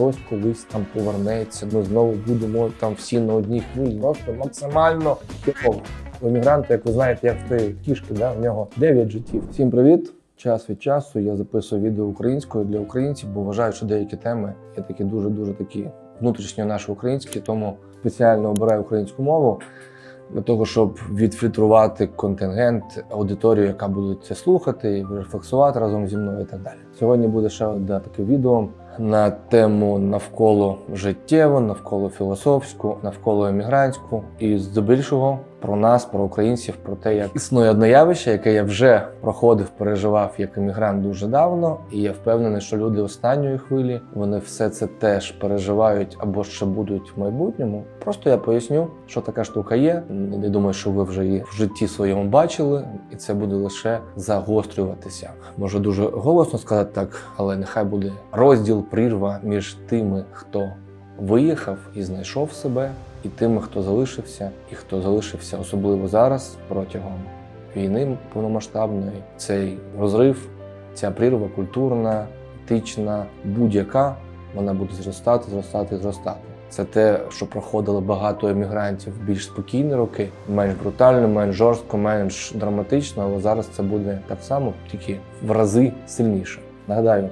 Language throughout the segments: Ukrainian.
щось колись там повернеться. Ми знову будемо там всі на одній хвилі. Просто максимально хірово. У емігранта, як ви знаєте, як в тієї кішки, да, в нього 9 життів. Всім привіт! Час від часу я записую відео українською для українців, бо вважаю, що деякі теми є такі дуже дуже такі внутрішньо наші українські, тому спеціально обираю українську мову для того, щоб відфільтрувати контингент, аудиторію, яка буде це слухати, рефлексувати разом зі мною і так далі. Сьогодні буде ще одне таке відео на тему навколо життєву, навколо філософську, навколо емігрантську і здебільшого про нас, про українців, про те, як існує одне явище, яке я вже проходив, переживав як емігрант дуже давно, і я впевнений, що люди останньої хвилі вони все це теж переживають або ще будуть в майбутньому. Просто я поясню, що така штука є. Не думаю, що ви вже її в житті своєму бачили, і це буде лише загострюватися. Можу дуже голосно сказати так, але нехай буде розділ, прірва між тими, хто виїхав і знайшов себе, і тими, хто залишився, і хто залишився особливо зараз протягом війни повномасштабної. Цей розрив, ця прірва культурна, етична, будь-яка, вона буде зростати, зростати, зростати. Це те, що проходило багато емігрантів більш спокійні роки, менш брутально, менш жорстко, менш драматично, але зараз це буде так само, тільки в рази сильніше. Нагадаю,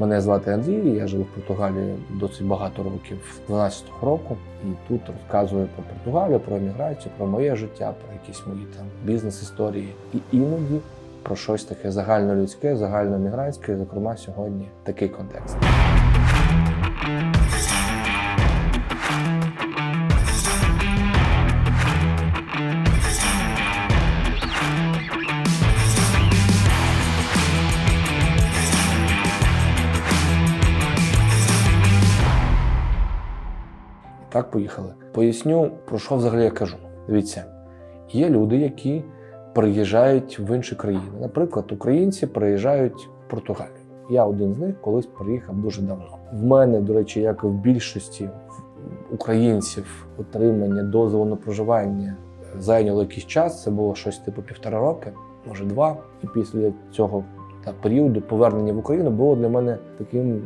Мене звати Андрій, я живу в Португалії досить багато років, 12-го року, і тут розказую про Португалію, про еміграцію, про моє життя, про якісь мої там бізнес-історії. І іноді про щось таке загальнолюдське, загальноемігрантське, зокрема, сьогодні такий контекст. Так, поїхали. Поясню, про що взагалі я кажу. Дивіться, є люди, які приїжджають в інші країни. Наприклад, українці приїжджають в Португалію. Я один з них колись приїхав дуже давно. В мене, до речі, як і в більшості українців, отримання дозволу на проживання зайняло якийсь час. Це було щось типу півтора роки, може два. І після цього та, періоду повернення в Україну було для мене таким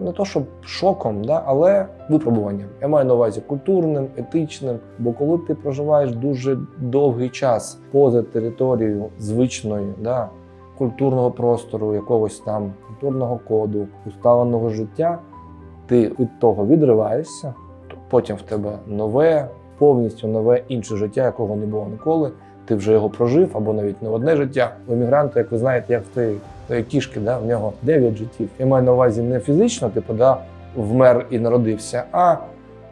не то щоб шоком, да, але випробуванням. Я маю на увазі культурним, етичним. Бо коли ти проживаєш дуже довгий час поза територією звичної, да, культурного простору, якогось там культурного коду, усталеного життя, ти від того відриваєшся, то потім в тебе нове, повністю нове інше життя, якого не було ніколи. Ти вже його прожив або навіть не одне життя. У емігранта, як ви знаєте, як тої кішки, да, в нього 9 життів. Я маю на увазі не фізично, типу, да, вмер і народився, а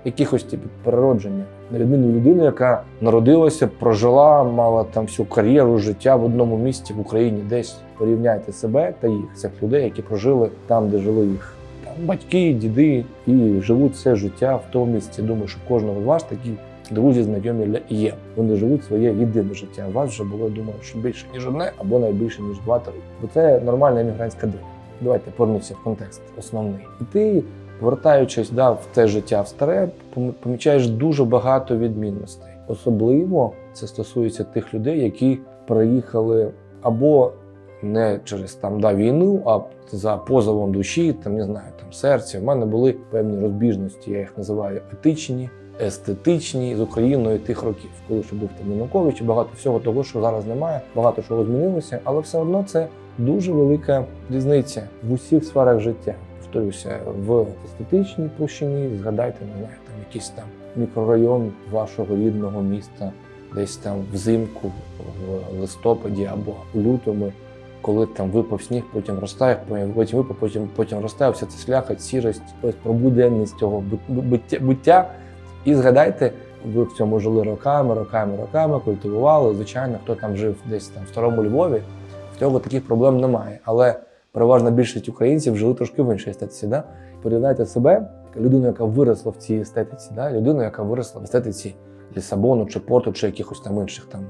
якихось типу переродження. На відміну людини, яка народилася, прожила, мала там всю кар'єру, життя в одному місці в Україні, десь порівняйте себе та їх, цих людей, які прожили там, де жили їх батьки, діди, і живуть все життя в тому місці. Думаю, що кожного з вас такі друзі, знайомі є. Вони живуть своє єдине життя. У вас вже було, думаю, що більше ніж одне, або найбільше ніж два-три. Бо це нормальна емігрантська доля. Давайте повернуся в контекст основний. І ти, повертаючись да, в те життя в старе, помічаєш дуже багато відмінностей. Особливо це стосується тих людей, які приїхали або не через там да, війну, а за позовом душі, там не знаю, там серця. В мене були певні розбіжності, я їх називаю етичні, естетичні з Україною тих років, коли ще був там Янукович, багато всього того, що зараз немає, багато чого змінилося, але все одно це дуже велика різниця в усіх сферах життя. Повторюся, в естетичній площині згадайте, не знаю, там якийсь там мікрорайон вашого рідного міста, десь там взимку, в листопаді або лютому, коли там випав сніг, потім розтає, потім випав, потім потім розтає, вся ця сляха, сірость, ось про буденність цього бут- буття, буття. І згадайте, ви в цьому жили роками, роками, роками, культивували. Звичайно, хто там жив десь там в старому Львові, в цього таких проблем немає. Але переважна більшість українців жили трошки в іншій естетиці. Да? Порівняйте себе, людину, яка виросла в цій естетиці, да? людину, яка виросла в естетиці Лісабону чи Порту, чи якихось там інших там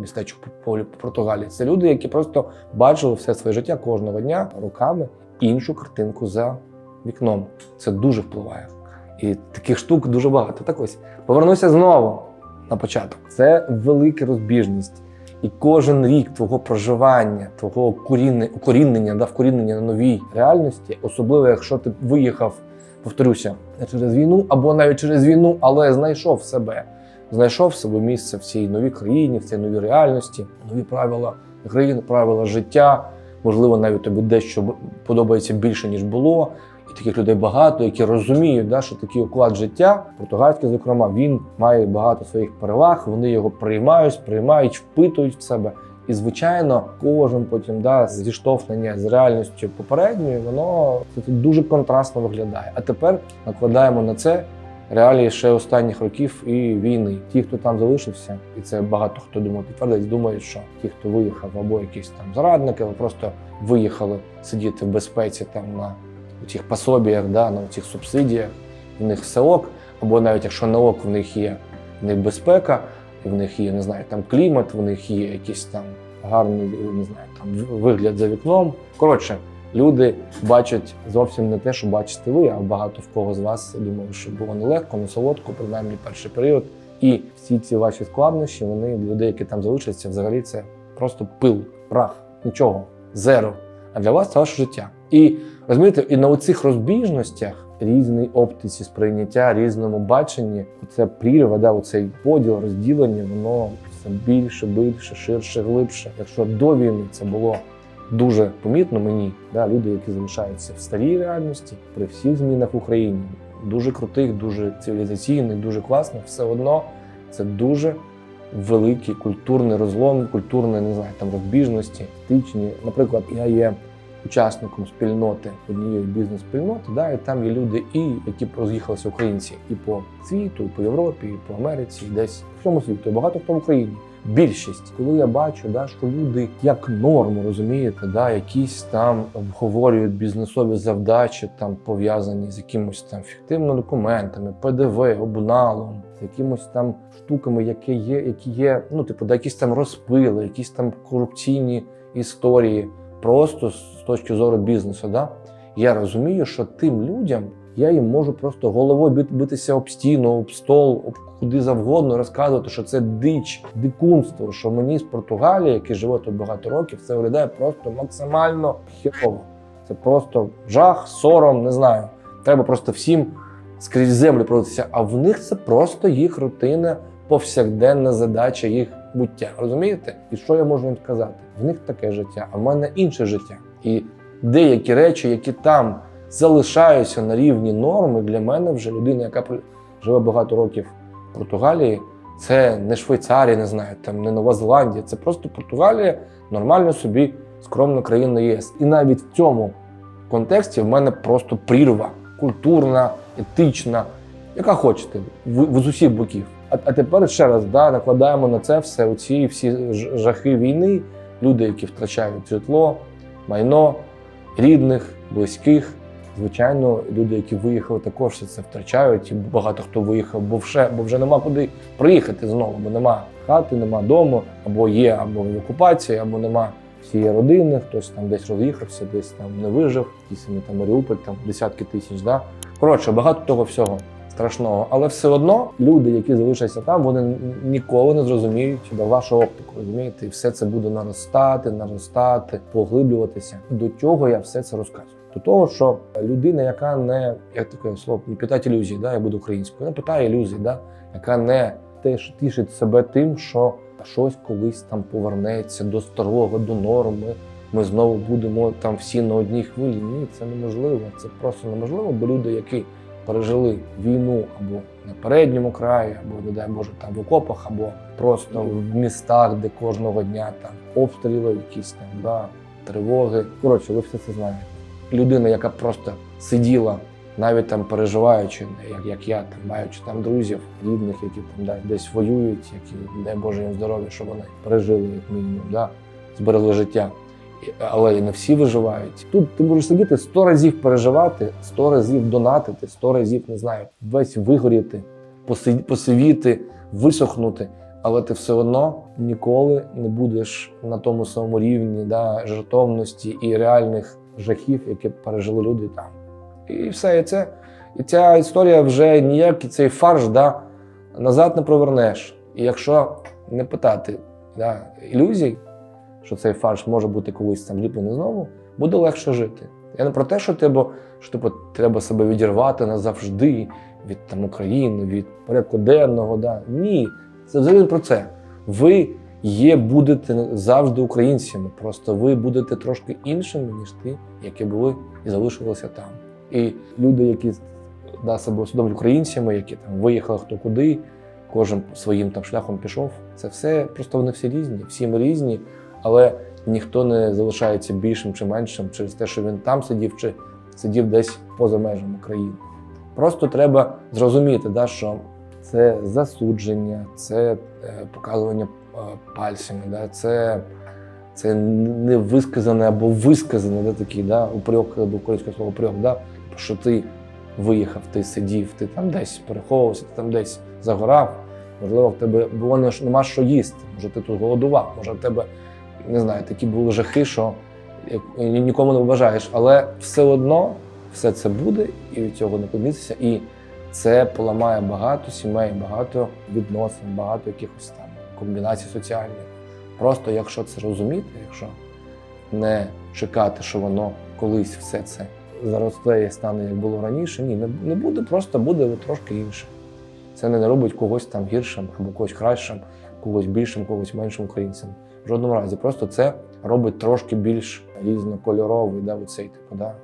містечок по, по Португалії. Це люди, які просто бачили все своє життя кожного дня роками іншу картинку за вікном. Це дуже впливає. І таких штук дуже багато. Так ось повернуся знову на початок. Це велика розбіжність. І кожен рік твого проживання, твого укорінення, да, вкорінення на новій реальності, особливо якщо ти виїхав повторюся, через війну або навіть через війну, але знайшов себе, знайшов себе місце в цій новій країні, в цій новій реальності, нові правила гри, правила життя. Можливо, навіть тобі дещо подобається більше ніж було. І таких людей багато, які розуміють, да, що такий уклад життя, португальський, зокрема, він має багато своїх переваг. Вони його приймають, сприймають, впитують в себе. І звичайно, кожен потім да, зіштовхнення з реальністю попередньою, воно кстати, дуже контрастно виглядає. А тепер накладаємо на це реалії ще останніх років і війни. Ті, хто там залишився, і це багато хто думає, підтвердить, думають, що ті, хто виїхав, або якісь там зрадники, або просто виїхали сидіти в безпеці там на цих пособіях, да, на цих субсидіях, в них все або навіть якщо не ок, в них є в них безпека, і в них є, не знаю, там клімат, в них є якийсь там гарний, не знаю, там вигляд за вікном. Коротше, люди бачать зовсім не те, що бачите ви, а багато в кого з вас я думаю, що було нелегко, не солодко, принаймні перший період. І всі ці ваші складнощі, вони людей, які там залишаться, взагалі це просто пил, прах, нічого, зеро. А для вас це ваше життя. І розумієте, і на оцих розбіжностях різній оптиці сприйняття, різному баченні, оце прірва, да, оцей поділ, розділення, воно все більше, більше, ширше, глибше. Якщо до війни це було дуже помітно мені, да, люди, які залишаються в старій реальності, при всіх змінах в Україні, дуже крутих, дуже цивілізаційних, дуже класних, все одно це дуже великий культурний розлом, культурні, не знаю, там розбіжності, етичні. Наприклад, я є учасником спільноти однієї бізнес-спільноти, да, і там є люди, і які роз'їхалися українці і по світу, і по Європі, і по Америці, і десь в всьому світі. І Багато хто в Україні. Більшість, коли я бачу, да, що люди як норму розумієте, да, якісь там обговорюють бізнесові завдачі, там пов'язані з якимось там фіктивними документами, ПДВ, обналом, з якимось там штуками, які є, які є, ну типу, да, якісь там розпили, якісь там корупційні історії, просто з точки зору бізнесу. Да? Я розумію, що тим людям я їм можу просто головою бит- битися об стіну, об стол, об куди завгодно, розказувати, що це дич, дикунство, що мені з Португалії, який живе тут багато років, це виглядає просто максимально херово. Це просто жах, сором, не знаю. Треба просто всім скрізь землю проводитися. А в них це просто їх рутина, повсякденна задача їх буття. Розумієте? І що я можу їм сказати? В них таке життя, а в мене інше життя. І деякі речі, які там залишаються на рівні норми, для мене вже людина, яка живе багато років в Португалії, це не Швейцарія, не знаю, там не Нова Зеландія, це просто Португалія, нормально собі скромна країна ЄС. І навіть в цьому контексті в мене просто прірва культурна, етична, яка хочете, з усіх боків. А, а тепер ще раз да, накладаємо на це все оці всі жахи війни, люди, які втрачають житло, майно, рідних, близьких. Звичайно, люди, які виїхали, також все це втрачають. І багато хто виїхав, бо вже, бо вже нема куди приїхати знову, бо нема хати, нема дому, або є, або в окупації, або нема всієї родини, хтось там десь роз'їхався, десь там не вижив, ті самі там Маріуполь, там десятки тисяч. Да? Коротше, багато того всього страшного. Але все одно люди, які залишаться там, вони ніколи не зрозуміють да, вашу оптику. Розумієте, і все це буде наростати, наростати, поглиблюватися. До чого я все це розказую? До того, що людина, яка не як таке слово, не питає ілюзії, да, я буду українською, не питає ілюзій, да, яка не теж тішить себе тим, що щось колись там повернеться до старого, до норми. Ми знову будемо там всі на одній хвилі. Ні, це неможливо. Це просто неможливо, бо люди, які пережили війну або на передньому краї, або, не дай Боже, там в окопах, або просто в містах, де кожного дня там обстріли, якісь там да, тривоги. Коротше, ви все це знаєте. Людина, яка просто сиділа, навіть там переживаючи, як, як я, там, маючи там друзів, рідних, які там да, десь воюють, які, дай Боже їм здоров'я, щоб вони пережили як мінімум, да, зберегли життя. І- Але і не всі виживають. Тут ти можеш сидіти сто разів переживати, сто разів донатити, сто разів не знаю, весь вигоріти, поси- посивіти, висохнути. Але ти все одно ніколи не будеш на тому самому рівні да, жертовності і реальних жахів, які пережили люди там. І все, і це. І ця історія вже ніякий цей фарш да, назад не провернеш. І якщо не питати да, ілюзій, що цей фарш може бути колись там ліплений знову, буде легше жити. Я не про те, що бо, що типу, треба себе відірвати назавжди від там України, від порядку денного. Да. Ні, це взагалі не про це. Ви є, будете завжди українцями. Просто ви будете трошки іншими, ніж ті, які були і залишилися там. І люди, які да, себе усвідомлюють українцями, які там виїхали хто куди, кожен своїм там шляхом пішов. Це все просто вони всі різні, всі ми різні, але ніхто не залишається більшим чи меншим через те, що він там сидів чи сидів десь поза межами країни. Просто треба зрозуміти, да, що це засудження, це е, показування е, пальцями, да, це, це невисказане або висказане, да, такий да, упрек до українського слова упрек, да, що ти виїхав, ти сидів, ти там десь переховувався, ти там десь загорав. Можливо, в тебе було не- нема що їсти, може ти тут голодував, може в тебе не знаю, такі були жахи, що нікому не бажаєш. Але все одно все це буде, і від цього не помітися. І це поламає багато сімей, багато відносин, багато якихось там комбінацій соціальних. Просто якщо це розуміти, якщо не чекати, що воно колись все це заросте і стане як було раніше, ні, не буде, просто буде трошки інше. Це не робить когось там гіршим або когось кращим, когось більшим, когось меншим українцем. В жодному разі. Просто це робить трошки більш різнокольоровий, да, оцей, типу, да,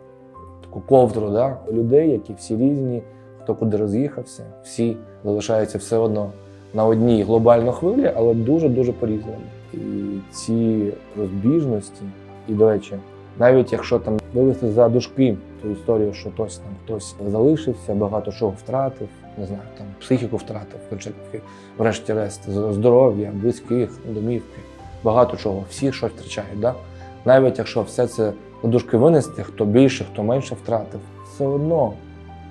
таку ковдру да, людей, які всі різні, хто куди роз'їхався, всі залишаються все одно на одній глобальній хвилі, але дуже-дуже по-різному. І ці розбіжності, і, до речі, навіть якщо там вивести за дужки ту історію, що хтось там хтось залишився, багато чого втратив, не знаю, там психіку втратив, врешті- врешті-решт, здоров'я, близьких, домівки, багато чого, всі щось втрачають. Да? Навіть якщо все це за дужки винести, хто більше, хто менше втратив, все одно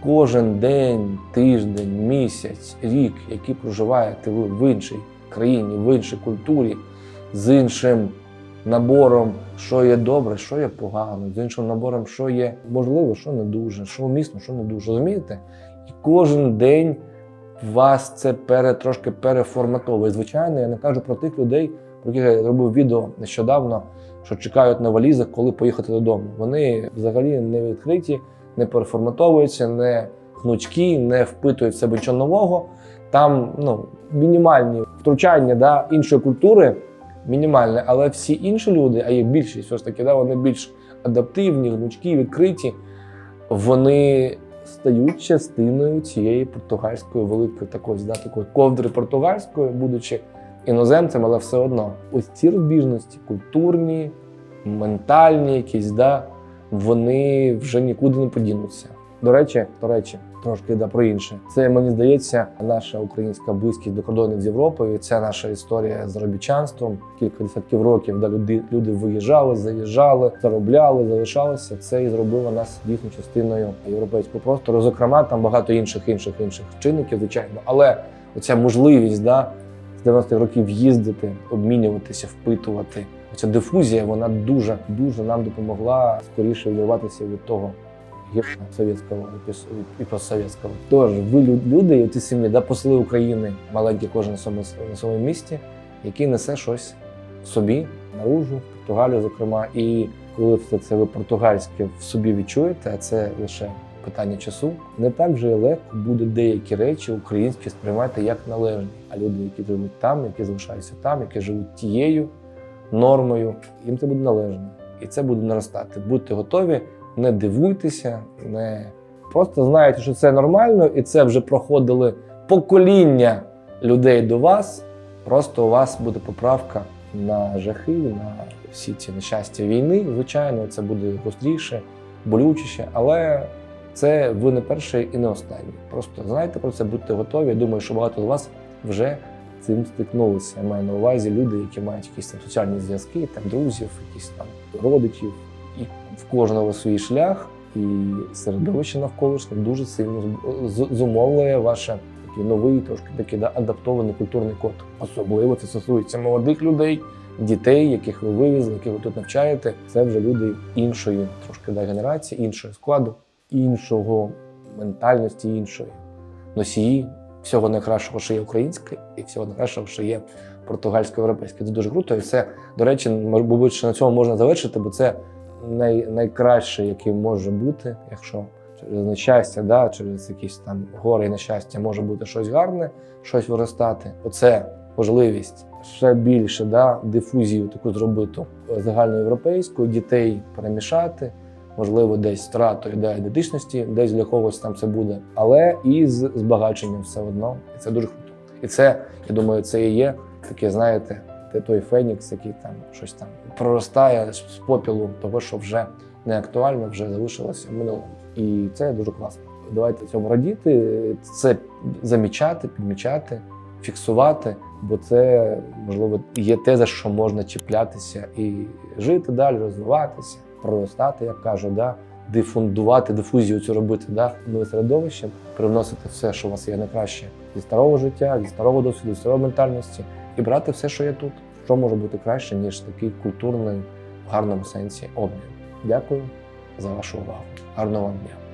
кожен день, тиждень, місяць, рік, який проживаєте ви в іншій країні, в іншій культурі, з іншим набором, що є добре, що є погано, з іншим набором, що є можливо, що не дуже, що умісно, що не дуже. Розумієте? І кожен день вас це пере, трошки переформатовує. Звичайно, я не кажу про тих людей, про я робив відео нещодавно, що чекають на валізах, коли поїхати додому. Вони взагалі не відкриті, не переформатовуються, не гнучкі, не впитують в себе нічого нового. Там ну, мінімальні втручання да, іншої культури, мінімальне, але всі інші люди, а їх більшість, все ж таки, да, вони більш адаптивні, гнучкі, відкриті, вони стають частиною цієї португальської великої такої, да, такої ковдри португальської, будучи іноземцем, але все одно. Ось ці розбіжності, культурні, ментальні, якісь, да, вони вже нікуди не подінуться. До речі, до речі, трошки да, про інше. Це мені здається, наша українська близькість до кордонів з Європою. Це наша історія з заробітчанством. Кілька десятків років да, люди, люди виїжджали, заїжджали, заробляли, залишалися. Це і зробило нас дійсно частиною європейського простору. Зокрема, там багато інших інших інших чинників, звичайно. Але оця можливість да, з 90-х років їздити, обмінюватися, впитувати. Ця дифузія вона дуже дуже нам допомогла скоріше відриватися від того совєтського і постсовєтського. Тож ви лю- люди, і ті сім'ї, да, посли України, маленький кожен на своєму, на своєму місті, який несе щось собі, наружу, в Португалію, зокрема. І коли все це ви португальське в собі відчуєте, а це лише питання часу, не так вже легко буде деякі речі українські сприймати як належні. А люди, які живуть там, які залишаються там, які живуть тією нормою, їм це буде належно. І це буде наростати. Будьте готові, не дивуйтеся, не просто знаєте, що це нормально, і це вже проходили покоління людей до вас. Просто у вас буде поправка на жахи, на всі ці нещастя війни. Звичайно, це буде гостріше, болючіше, але це ви не перший і не останній. Просто знайте про це, будьте готові. Я думаю, що багато з вас вже цим стикнулися. Я маю на увазі люди, які мають якісь там соціальні зв'язки, там друзів, якісь там родичів. І в кожного свій шлях, і середовище навколишнє дуже сильно зумовлює ваше такий новий, трошки такий да, адаптований культурний код. Особливо це стосується молодих людей, дітей, яких ви вивезли, яких ви тут навчаєте. Це вже люди іншої трошки да, генерації, іншого складу, іншого ментальності, іншої носії всього найкращого, що є українське, і всього найкращого, що є португальсько-європейське. Це дуже круто. І це, до речі, мабуть, що на цьому можна завершити, бо це най, найкраще, яке може бути, якщо через нещастя, да, через якісь там гори і нещастя може бути щось гарне, щось виростати. Оце можливість ще більше да, дифузію таку зробити загальноєвропейську, дітей перемішати, можливо, десь втратою да, ідентичності, десь для когось там це буде, але і з збагаченням все одно. І це дуже круто. І це, я думаю, це і є таке, знаєте, той Фенікс, який там щось там проростає з попілу того, що вже не актуально, вже залишилося в минулому. І це дуже класно. Давайте цьому радіти, це замічати, підмічати, фіксувати, бо це можливо є те, за що можна чіплятися і жити далі, розвиватися, проростати, як кажу, да? дифундувати, дифузію цю робити, да? нове середовище, привносити все, що у вас є найкраще зі старого життя, зі старого досвіду, зі старої ментальності, і брати все, що є тут. Що може бути краще, ніж такий культурний, в гарному сенсі обмін. Дякую за вашу увагу. Гарного вам дня.